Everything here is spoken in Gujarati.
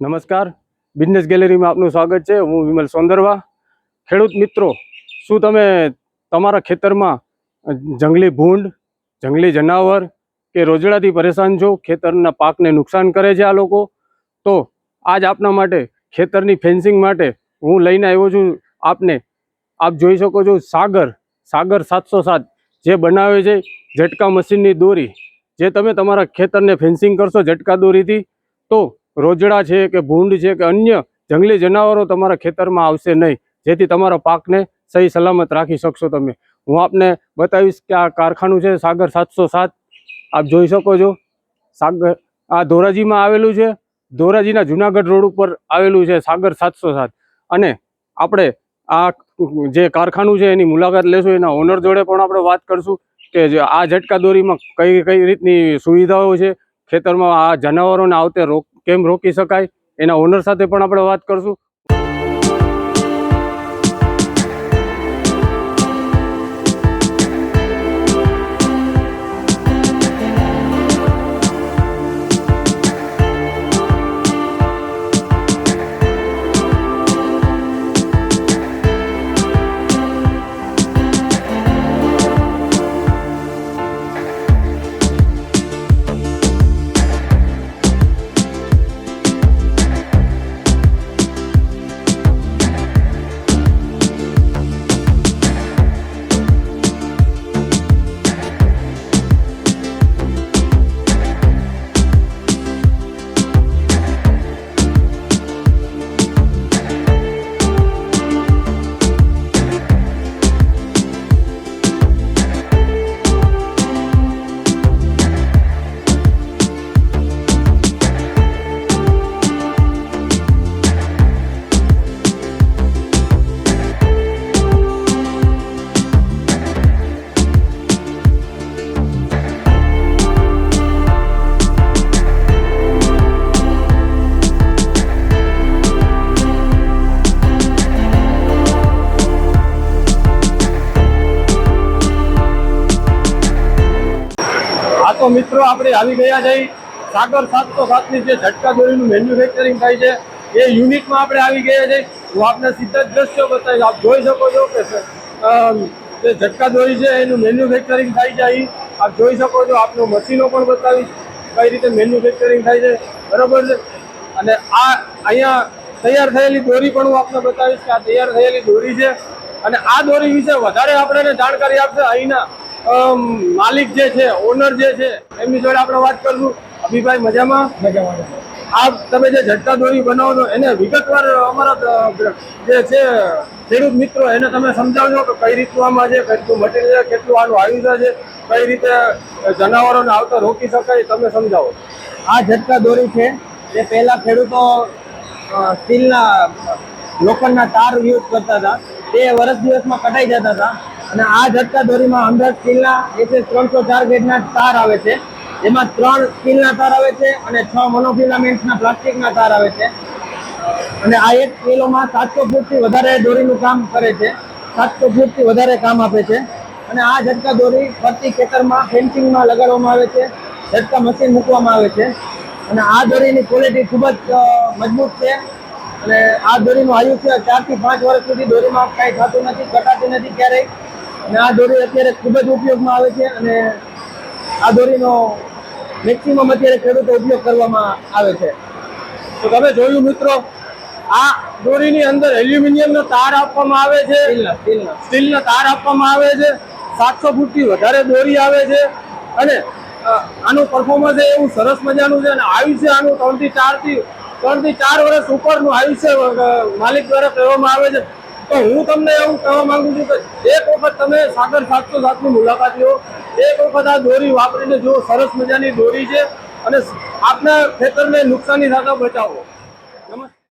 નમસ્કાર. બિઝનેસ ગેલેરીમાં આપનું સ્વાગત છે. હું વિમલ સોંદરવા. ખેડૂત મિત્રો, શું તમે તમારા ખેતરમાં જંગલી ભૂંડ, જંગલી જનાવર કે રોજડાથી પરેશાન છો? ખેતરના પાકને નુકસાન કરે છે આ લોકો? તો આજ આપના માટે ખેતરની ફેન્સિંગ માટે હું લઈને આવ્યો છું. આપને આપ જોઈ શકો છો સાગર સાગર સાતસો સાત જે બનાવે છે ઝટકા મશીનની દોરી. જે તમે તમારા ખેતરને ફેન્સિંગ કરશો ઝટકા દોરીથી, તો રોજડા છે કે ભૂંડ છે કે અન્ય જંગલી જનાવરો તમારા ખેતરમાં આવશે નહીં. જેથી તમારા પાકને સહી સલામત રાખી શકશો તમે. હું આપને બતાવીશ કે આ કારખાનું છે સાગર સાતસો સાત. આપ જોઈ શકો છો. સાગર આ ધોરાજીમાં આવેલું છે. ધોરાજીના જુનાગઢ રોડ ઉપર આવેલું છે સાગર સાતસો સાત. અને આપણે આ જે કારખાનું છે એની મુલાકાત લેશું. એના ઓનર જોડે પણ આપણે વાત કરશું કે આ ઝટકા દોરીમાં કઈ કઈ રીતની સુવિધાઓ છે. ખેતરમાં આ જનાવરોને આવતે રોક કેમ રોકી શકાય? એના ઓનર સાથે પણ આપણે વાત કરશું. તો મિત્રો આપણે આવી ગયા છે. સાગર સાતસો સાતની જે ઝટકા દોરીનું મેન્યુફેક્ચરિંગ થાય છે, એ યુનિટમાં આપણે આવી ગયા છે. હું આપને સીધા જ દ્રશ્યો બતાવીશ. આપ જોઈ શકો છો કે જે ઝટકા દોરી છે, એનું મેન્યુફેક્ચરિંગ થાય છે અહીં. આપ જોઈ શકો છો, આપનું મશીનો પણ બતાવીશ કઈ રીતે મેન્યુફેક્ચરિંગ થાય છે. બરાબર છે? અને આ અહીંયા તૈયાર થયેલી દોરી પણ હું આપને બતાવીશ કે આ તૈયાર થયેલી દોરી છે. અને આ દોરી વિશે વધારે આપણને જાણકારી આપશે અહીંના માલિક જે છે ઓનર જે છે એમની જોડે આપણે વાત કરશું. અભિભાઈ મજામાં? મજામાં આ તમે જે ઝટકા દોરી બનાવો છો એને વિગતવાર અમારા જે છે ખેડૂત મિત્રો એને તમે સમજાવજો કે કઈ રીતનું આમાં છે કેટલું મટીરિયલ કેટલું આનું આયુષ છે કઈ રીતે જનાવરોને આવતા રોકી શકાય તમે સમજાવો. આ ઝટકા દોરી છે જે પહેલાં ખેડૂતો સ્ટીલના લોખંડના તાર યુઝ કરતા હતા. તે વર્ષ દિવસમાં કટાઈ જતા હતા. અને આ ઝટકા દોરીમાં અંદર સ્ટીલના એસએસ ત્રણસો ચાર ગ્રેડના તાર આવે છે. એમાં ત્રણ સ્ટીલના તાર આવે છે અને છ મોનોફિલામેન્ટના પ્લાસ્ટિકના તાર આવે છે. અને આ એક કિલોમાં સાતસો ફૂટથી વધારે દોરીનું કામ કરે છે. સાતસો ફૂટથી વધારે કામ આપે છે. અને આ ઝટકા દોરી ફરતી ખેતરમાં ફેન્સિંગમાં લગાડવામાં આવે છે. ઝટકા મશીન મૂકવામાં આવે છે. અને આ દોરીની ક્વોલિટી ખૂબ જ મજબૂત છે. અને આ દોરીનું આયુષ્ય ચારથી પાંચ વર્ષ સુધી દોરીમાં કાંઈ થતું નથી કટાતું નથી ક્યારેય. અને આ દોરી અત્યારે ખૂબ જ ઉપયોગમાં આવે છે અને આ દોરીનો મેક્સિમમ અત્યારે ખેડૂતો ઉપયોગ કરવામાં આવે છે. તો તમે જોયું મિત્રો આ દોરીની અંદર એલ્યુમિનિયમનો તાર આપવામાં આવે છે. સ્ટીલનો તાર આપવામાં આવે છે. સાતસો ફૂટથી વધારે દોરી આવે છે. અને આનું પરફોર્મન્સ એવું સરસ મજાનું છે અને આયુષ્ય આનું ત્રણથી ચારથી ત્રણથી ચાર વર્ષ ઉપરનું આયુષ્ય માલિક દ્વારા કહેવામાં આવે છે. તો હું તમને એવું કહેવા માંગુ છું કે એક વખત તમે સાગર સાતસો સાતની મુલાકાત લો. એક વખત આ દોરી વાપરીને જુઓ, સરસ મજાની દોરી છે અને આપના ખેતરને નુકસાની થતા બચાવો.